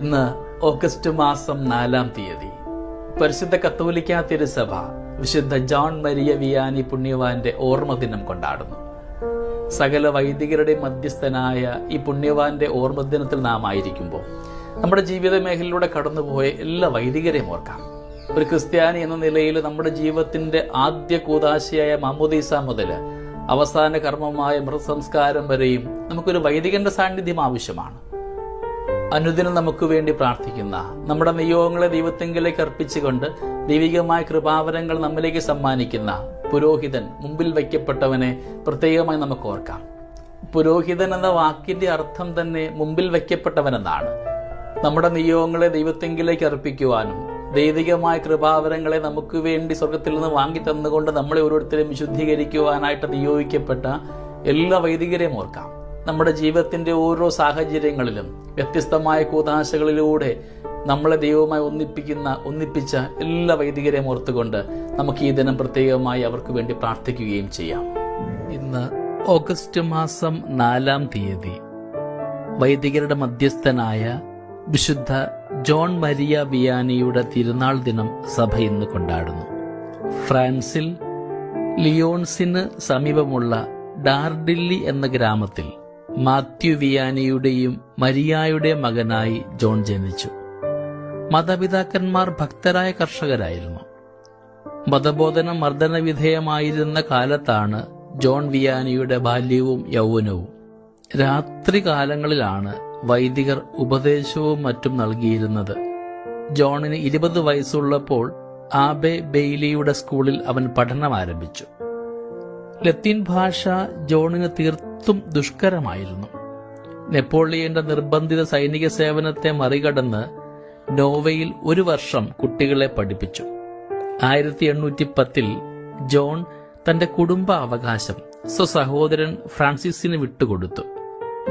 ഇന്ന് ഓഗസ്റ്റ് മാസം നാലാം തീയതി. പരിശുദ്ധ കത്തോലിക്ക തിരുസഭ വിശുദ്ധ ജോൺ മരിയ വിയാനി പുണ്യവാന്റെ ഓർമ്മ ദിനം കൊണ്ടാടുന്നു. സകല വൈദികരുടെ മധ്യസ്ഥനായ ഈ പുണ്യവാന്റെ ഓർമ്മ ദിനത്തിൽ നാം ആയിരിക്കുമ്പോൾ നമ്മുടെ ജീവിത മേഖലയിലൂടെ കടന്നുപോയ എല്ലാ വൈദികരെയും ഓർക്കാം. ഒരു ക്രിസ്ത്യാനി എന്ന നിലയിൽ നമ്മുടെ ജീവിതത്തിന്റെ ആദ്യ കൂതാശയായ മാമോദീസ മുതൽ അവസാന കർമ്മമായ മൃതസംസ്കാരം വരെയും നമുക്കൊരു വൈദികന്റെ സാന്നിധ്യം ആവശ്യമാണ്. അനുദിനം നമുക്ക് വേണ്ടി പ്രാർത്ഥിക്കുന്ന നമ്മുടെ നിയോഗങ്ങളെ ദൈവത്തെങ്കിലേക്ക് അർപ്പിച്ചുകൊണ്ട് ദൈവികമായ കൃപാവരങ്ങൾ നമ്മിലേക്ക് സമ്മാനിക്കുന്ന പുരോഹിതൻ മുമ്പിൽ വയ്ക്കപ്പെട്ടവനെ പ്രത്യേകമായി നമുക്ക് ഓർക്കാം. പുരോഹിതൻ എന്ന വാക്കിന്റെ അർത്ഥം തന്നെ മുമ്പിൽ വയ്ക്കപ്പെട്ടവൻ എന്നാണ് നമ്മുടെ നിയോഗങ്ങളെ ദൈവത്തെങ്കിലേക്ക് അർപ്പിക്കുവാനും ദൈവികമായ കൃപാവരങ്ങളെ നമുക്ക് വേണ്ടി സ്വർഗത്തിൽ നിന്ന് വാങ്ങി തന്നുകൊണ്ട് നമ്മളെ ഓരോരുത്തരെയും വിശുദ്ധീകരിക്കുവാനായിട്ട് നിയോഗിക്കപ്പെട്ട എല്ലാ വൈദികരെയും ഓർക്കാം. നമ്മുടെ ജീവിതത്തിന്റെ ഓരോ സാഹചര്യങ്ങളിലും വ്യത്യസ്തമായ കൂതാശകളിലൂടെ നമ്മളെ ദൈവവുമായി ഒന്നിപ്പിക്കുന്ന ഒന്നിപ്പിച്ച എല്ലാ വൈദികരെയും ഓർത്തുകൊണ്ട് നമുക്ക് ഈ ദിനം പ്രത്യേകമായി അവർക്ക് വേണ്ടി പ്രാർത്ഥിക്കുകയും ചെയ്യാം. ഇന്ന് ഓഗസ്റ്റ് മാസം നാലാം തീയതി വൈദികരുടെ മധ്യസ്ഥനായ വിശുദ്ധ ജോൺ മരിയ വിയാനിയുടെ തിരുനാൾ ദിനം സഭ ഇന്ന് കൊണ്ടാടുന്നു. ഫ്രാൻസിൽ ലിയോൺസിന് സമീപമുള്ള ഡാർഡില്ലി എന്ന ഗ്രാമത്തിൽ മാത്യു വിയാനിയുടെയും മരിയായുടെ മകനായി ജോൺ ജനിച്ചു. മതപിതാക്കന്മാർ ഭക്തരായ കർഷകരായിരുന്നു. മതബോധന മർദ്ദന വിധേയമായിരുന്ന കാലത്താണ് ജോൺ വിയാനിയുടെ ബാല്യവും യൗവനവും. രാത്രികാലങ്ങളിലാണ് വൈദികർ ഉപദേശവും മറ്റും നൽകിയിരുന്നത്. ജോണിന് ഇരുപത് വയസ്സുള്ളപ്പോൾ ആബെ ബെയ്ലിയുടെ സ്കൂളിൽ അവൻ പഠനം ആരംഭിച്ചു. ലത്തീൻ ഭാഷ ജോണിന് തീർത്തും ദുഷ്കരമായിരുന്നു. നെപ്പോളിയന്റെ നിർബന്ധിത സൈനിക സേവനത്തെ മറികടന്ന് നോവയിൽ ഒരു വർഷം കുട്ടികളെ പഠിപ്പിച്ചു. ആയിരത്തി എണ്ണൂറ്റി പത്തിൽ ജോൺ തന്റെ കുടുംബ അവകാശം സ്വസഹോദരൻ ഫ്രാൻസിസിന് വിട്ടുകൊടുത്തു.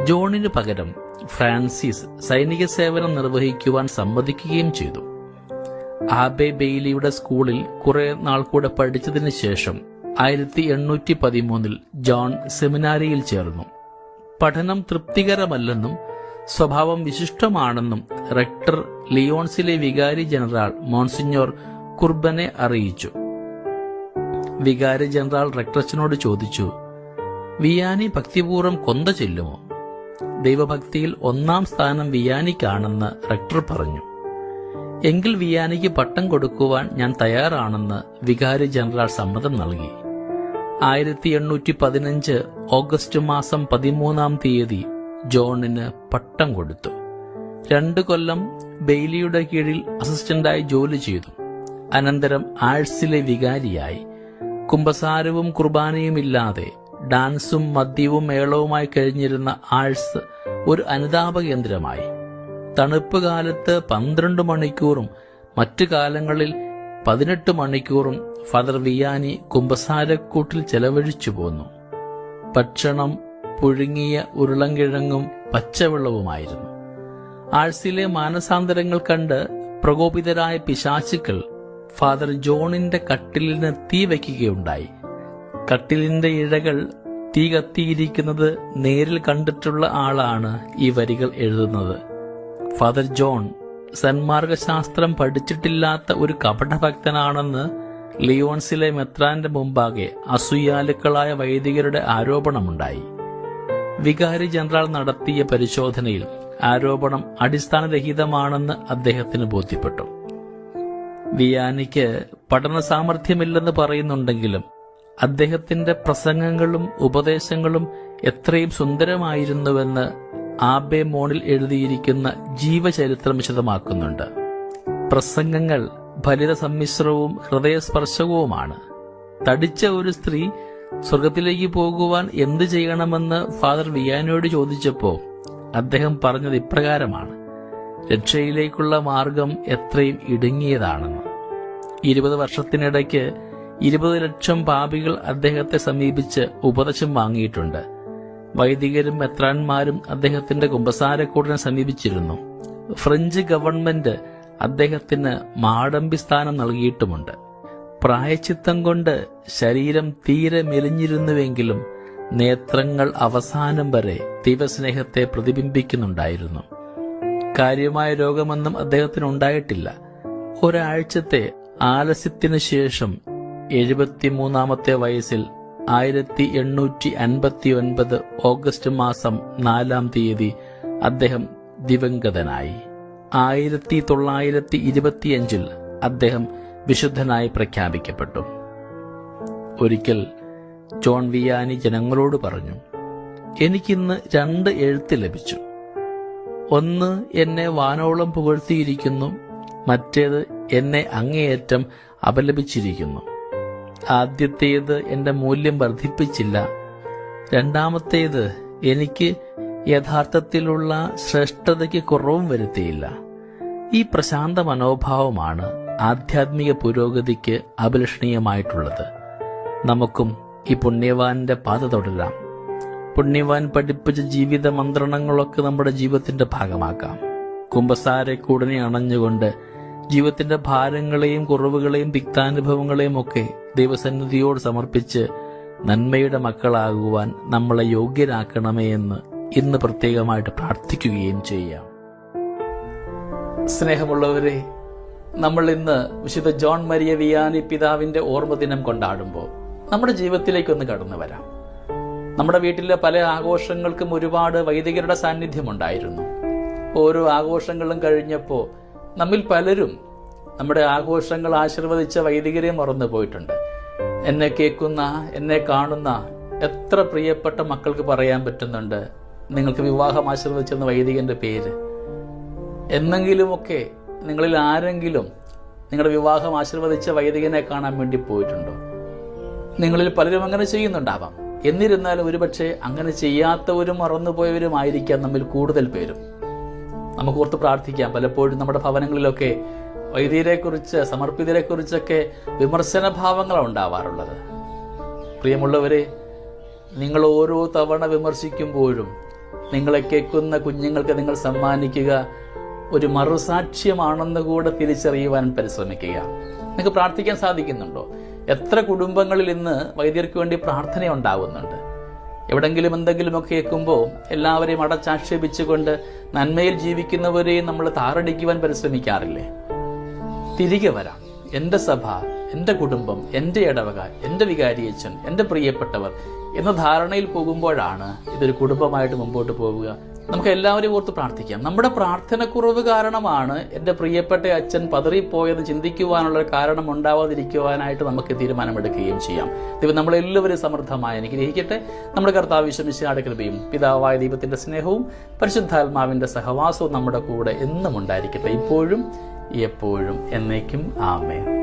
ജോണിന് പകരം ഫ്രാൻസിസ് സൈനിക സേവനം നിർവഹിക്കുവാൻ സമ്മതിക്കുകയും ചെയ്തു. ആബെ ബെയ്ലിയുടെ സ്കൂളിൽ കുറെ നാൾ കൂടെ പഠിച്ചതിന് ശേഷം ആയിരത്തി എണ്ണൂറ്റി പതിമൂന്നിൽ ജോൺ സെമിനാരിയിൽ ചേർന്നു. പഠനം തൃപ്തികരമല്ലെന്നും സ്വഭാവം വിശിഷ്ടമാണെന്നും റെക്ടർ ലിയോൺസിലെ വികാരി ജനറൽ മോൺസിഞ്ഞോർ കുർബനെ അറിയിച്ചു. വികാരി ജനറൽ റെക്ടറച്ചനോട് ചോദിച്ചു വിയാനി ഭക്തിപൂർവം കൊന്ത ചെല്ലുമോ? ദൈവഭക്തിയിൽ ഒന്നാം സ്ഥാനം വിയാനിക്കാണെന്ന് റെക്ടർ പറഞ്ഞു. എങ്കിൽ വിയാനിക്ക് പട്ടം കൊടുക്കുവാൻ ഞാൻ തയ്യാറാണെന്ന് വികാരി ജനറൽ സമ്മതം നൽകി. ആയിരത്തി എണ്ണൂറ്റി പതിനഞ്ച് ഓഗസ്റ്റ് മാസം പതിമൂന്നാം തീയതി ജോണിന് പട്ടം കൊടുത്തു. രണ്ടു കൊല്ലം ബെയ്ലിയുടെ കീഴിൽ അസിസ്റ്റന്റായി ജോലി ചെയ്തു. അനന്തരം ആഴ്സിലെ വികാരിയായി. കുംഭസാരവും കുർബാനയും ഇല്ലാതെ ഡാൻസും മദ്യവും മേളവുമായി കഴിഞ്ഞിരുന്ന ആഴ്സ് ഒരു അനുതാപ കേന്ദ്രമായി. തണുപ്പ് കാലത്ത് പന്ത്രണ്ട് മണിക്കൂറും മറ്റു കാലങ്ങളിൽ പതിനെട്ട് മണിക്കൂറും ഫാദർ വിയാനി കുമ്പസാരക്കൂട്ടിൽ ചെലവഴിച്ചു പോന്നു. ഭക്ഷണം പുഴുങ്ങിയ ഉരുളങ്കിഴങ്ങും പച്ചവെള്ളവുമായിരുന്നു. ആഴ്സിലെ മാനസാന്തരങ്ങൾ കണ്ട് പ്രകോപിതരായ പിശാചുക്കൾ ഫാദർ ജോണിന്റെ കട്ടിലിന് തീ വയ്ക്കുകയുണ്ടായി. കട്ടിലിന്റെ ഇഴകൾ തീ കത്തിയിരിക്കുന്നത് നേരിൽ കണ്ടിട്ടുള്ള ആളാണ് ഈ വരികൾ എഴുതുന്നത്. ഫാദർ ജോൺ സന്മാർഗശാസ്ത്രം പഠിച്ചിട്ടില്ലാത്ത ഒരു കപടഭക്തനാണെന്ന് ലിയോൺസിലെ മെത്രാന്റെ മുമ്പാകെ അസൂയാലുക്കളായ വൈദികരുടെ ആരോപണമുണ്ടായി. വികാരി ജനറൽ നടത്തിയ പരിശോധനയിൽ ആരോപണം അടിസ്ഥാനരഹിതമാണെന്ന് അദ്ദേഹത്തിന് ബോധ്യപ്പെട്ടു. വിയാനിക്ക് പഠന സാമർഥ്യമില്ലെന്ന് പറയുന്നുണ്ടെങ്കിലും അദ്ദേഹത്തിന്റെ പ്രസംഗങ്ങളും ഉപദേശങ്ങളും എത്രയും സുന്ദരമായിരുന്നുവെന്ന് ആബെ മോണിൽ എഴുതിയിരിക്കുന്ന ജീവചരിത്രം വിശദമാക്കുന്നുണ്ട്. പ്രസംഗങ്ങൾ ഫലിത സമ്മിശ്രവും ഹൃദയസ്പർശകവുമാണ്. തടിച്ച ഒരു സ്ത്രീ സ്വർഗത്തിലേക്ക് പോകുവാൻ എന്തു ചെയ്യണമെന്ന് ഫാദർ വിയാനോട് ചോദിച്ചപ്പോൾ അദ്ദേഹം പറഞ്ഞത് ഇപ്രകാരമാണ്. രക്ഷയിലേക്കുള്ള മാർഗം എത്രയും ഇടുങ്ങിയതാണെന്ന്. ഇരുപത് വർഷത്തിനിടയ്ക്ക് ഇരുപത് ലക്ഷം പാപികൾ അദ്ദേഹത്തെ സമീപിച്ച് ഉപദേശം വാങ്ങിയിട്ടുണ്ട്. വൈദികരും മെത്രാന്മാരും അദ്ദേഹത്തിന്റെ കുമ്പസാരക്കൂടിനെ സമീപിച്ചിരുന്നു. ഫ്രഞ്ച് ഗവൺമെന്റ് അദ്ദേഹത്തിന് മാടമ്പി സ്ഥാനം നൽകിയിട്ടുമുണ്ട്. പ്രായച്ചിത്തം കൊണ്ട് ശരീരം തീരെ മെലിഞ്ഞിരുന്നുവെങ്കിലും നേത്രങ്ങൾ അവസാനം വരെ ദൈവസ്നേഹത്തെ പ്രതിബിംബിക്കുന്നുണ്ടായിരുന്നു. കാര്യമായ രോഗമൊന്നും അദ്ദേഹത്തിന് ഉണ്ടായിട്ടില്ല. ഒരാഴ്ചത്തെ ആലസ്യത്തിന് ശേഷം എഴുപത്തിമൂന്നാമത്തെ വയസ്സിൽ ആയിരത്തി എണ്ണൂറ്റി അൻപത്തി ഒൻപത് ഓഗസ്റ്റ് മാസം നാലാം തീയതി അദ്ദേഹം ദിവംഗതനായി. ആയിരത്തി തൊള്ളായിരത്തി ഇരുപത്തിയഞ്ചിൽ അദ്ദേഹം വിശുദ്ധനായി പ്രഖ്യാപിക്കപ്പെട്ടു. ഒരിക്കൽ ജോൺ വിയാനി ജനങ്ങളോട് പറഞ്ഞു എനിക്കിന്ന് രണ്ട് എഴുത്ത് ലഭിച്ചു. ഒന്ന് എന്നെ വാനോളം പുകഴ്ത്തിയിരിക്കുന്നു മറ്റേത് എന്നെ അങ്ങേയറ്റം അപലപിച്ചിരിക്കുന്നു. ആദ്യത്തേത് എന്റെ മൂല്യം വർദ്ധിപ്പിച്ചില്ല രണ്ടാമത്തേത് എനിക്ക് യഥാർത്ഥത്തിലുള്ള ശ്രേഷ്ഠതയ്ക്ക് കുറവും വരുത്തിയില്ല. ഈ പ്രശാന്ത മനോഭാവമാണ് ആധ്യാത്മിക പുരോഗതിക്ക് അഭിലഷണീയമായിട്ടുള്ളത് നമുക്കും ഈ പുണ്യവാന്റെ പാത തുടരാം. പുണ്യവാൻ പഠിപ്പിച്ച ജീവിത മന്ത്രണങ്ങളൊക്കെ നമ്മുടെ ജീവിതത്തിന്റെ ഭാഗമാക്കാം. കുംഭസാരെ കൂടനെ അണഞ്ഞുകൊണ്ട് ജീവിതത്തിന്റെ ഭാരങ്ങളെയും കുറവുകളെയും തിക്താനുഭവങ്ങളെയും ഒക്കെ ദൈവസന്നിധിയോട് സമർപ്പിച്ച് നന്മയുടെ മക്കളാകുവാൻ നമ്മളെ യോഗ്യരാക്കണമേ എന്ന് ഇന്ന് പ്രത്യേകമായിട്ട് പ്രാർത്ഥിക്കുകയും ചെയ്യാം. സ്നേഹമുള്ളവരെ നമ്മൾ ഇന്ന് വിശുദ്ധ ജോൺ മരിയ വിയാനി പിതാവിന്റെ ഓർമ്മ ദിനം കൊണ്ടാടുമ്പോൾ നമ്മുടെ ജീവിതത്തിലേക്കൊന്ന് കടന്നു വരാം. നമ്മുടെ വീട്ടിലെ പല ആഘോഷങ്ങൾക്കും ഒരുപാട് വൈദികരുടെ സാന്നിധ്യമുണ്ടായിരുന്നു. ഓരോ ആഘോഷങ്ങളും കഴിഞ്ഞപ്പോൾ നമ്മിൽ പലരും നമ്മുടെ ആഘോഷങ്ങൾ ആശീർവദിച്ച വൈദികരെ മറന്നു പോയിട്ടുണ്ട്. എന്നെ കേൾക്കുന്ന എന്നെ കാണുന്ന എത്ര പ്രിയപ്പെട്ട മക്കൾക്ക് പറയാൻ പറ്റുന്നുണ്ട്. നിങ്ങൾക്ക് വിവാഹം ആശീർവദിച്ചെന്ന വൈദികന്റെ പേര്. എന്നെങ്കിലുമൊക്കെ നിങ്ങളിൽ ആരെങ്കിലും നിങ്ങളുടെ വിവാഹം ആശീർവദിച്ച വൈദികനെ കാണാൻ വേണ്ടി പോയിട്ടുണ്ടോ? നിങ്ങളിൽ പലരും അങ്ങനെ ചെയ്യുന്നുണ്ടാവാം. എന്നിരുന്നാലും ഒരുപക്ഷെ അങ്ങനെ ചെയ്യാത്തവരും മറന്നുപോയവരുമായിരിക്കാം നമ്മിൽ കൂടുതൽ പേരും. നമുക്ക് ഓർത്ത് പ്രാർത്ഥിക്കാം. പലപ്പോഴും നമ്മുടെ ഭവനങ്ങളിലൊക്കെ വൈദികരെക്കുറിച്ച് സമർപ്പിതരെക്കുറിച്ചൊക്കെ വിമർശന ഭാവങ്ങളാണ് ഉണ്ടാവാറുള്ളത്. പ്രിയമുള്ളവരെ നിങ്ങൾ ഓരോ തവണ വിമർശിക്കുമ്പോഴും നിങ്ങളെ കേൾക്കുന്ന കുഞ്ഞുങ്ങൾക്ക് നിങ്ങൾ സമ്മാനിക്കുക. ഒരു മറുസാക്ഷ്യമാണെന്ന് കൂടെ തിരിച്ചറിയുവാൻ പരിശ്രമിക്കുക. നിങ്ങൾക്ക് പ്രാർത്ഥിക്കാൻ സാധിക്കുന്നുണ്ടോ? എത്ര കുടുംബങ്ങളിൽ ഇന്ന് വൈദ്യർക്ക് വേണ്ടി പ്രാർത്ഥന ഉണ്ടാവുന്നുണ്ട്? എവിടെങ്കിലും എന്തെങ്കിലുമൊക്കെ കേൾക്കുമ്പോൾ എല്ലാവരെയും അടച്ചാക്ഷേപിച്ചുകൊണ്ട് നന്മയിൽ ജീവിക്കുന്നവരെയും നമ്മൾ താറടിക്കുവാൻ പരിശ്രമിക്കാറില്ലേ? തിരികെ വരാം. എന്റെ സഭ എന്റെ കുടുംബം എന്റെ ഇടവക എന്റെ വികാരിയച്ഛൻ എന്റെ പ്രിയപ്പെട്ടവർ എന്ന ധാരണയിൽ പോകുമ്പോഴാണ് ഇതൊരു കുടുംബമായിട്ട് മുമ്പോട്ട് പോവുക. നമുക്ക് എല്ലാവരും ഓർത്ത് പ്രാർത്ഥിക്കാം. നമ്മുടെ പ്രാർത്ഥനക്കുറവ് കാരണമാണ് എന്റെ പ്രിയപ്പെട്ട അച്ഛൻ പതറിപ്പോയെന്ന് ചിന്തിക്കുവാനുള്ള കാരണം ഉണ്ടാവാതിരിക്കുവാനായിട്ട് നമുക്ക് തീരുമാനമെടുക്കുകയും ചെയ്യാം. ദൈവം നമ്മളെല്ലാവരും സമൃദ്ധമായി അനുഗ്രഹിക്കട്ടെ. നമ്മുടെ കർത്താവ് വിശമിശാട് കൃപയും പിതാവായ ദൈവത്തിന്റെ സ്നേഹവും പരിശുദ്ധാത്മാവിന്റെ സഹവാസവും നമ്മുടെ കൂടെ എന്നും ഉണ്ടായിരിക്കട്ടെ. ഇപ്പോഴും എപ്പോഴും എന്നേക്കും ആമേ